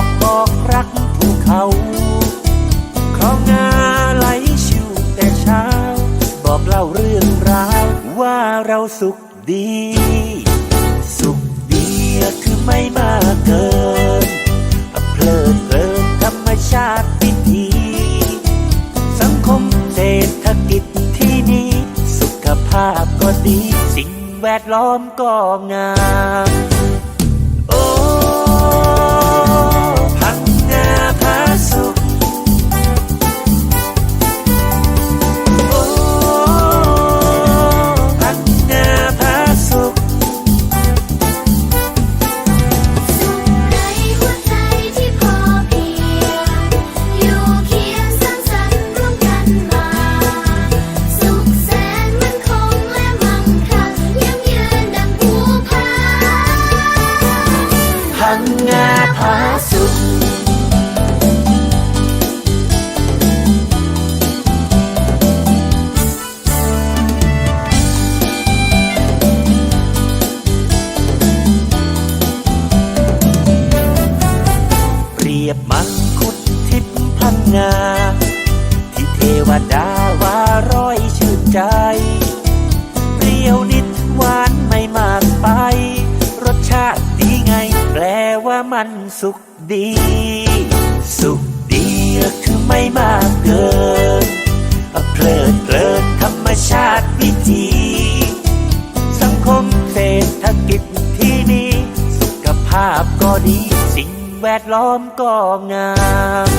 อกบอกรักภูเขาคลองงาไหลชิวแต่เช้า บอกเล่าเรื่องราวว่าเราสุขดี สุขดีคือไม่มากเกินเพลิดเพลินธรรมชาติพิธี สังคมเศรษฐกิจที่นี้ สุขภาพก็ดี สิ่งแวดล้อมก็งาม งงาพาสุขเปรียบมังคุดทิพย์พังงา ที่เทวดาวาร้อยชื่นใจ เปรี้ยวนิดหวานไม่มากไป มันสุขดี สุขดีคือไม่มากเกินเพลิดเพลินธรรมชาติวิถีสังคมเศรษฐกิจที่นี้สุขภาพก็ดี สิ่งแวดล้อมก็งาม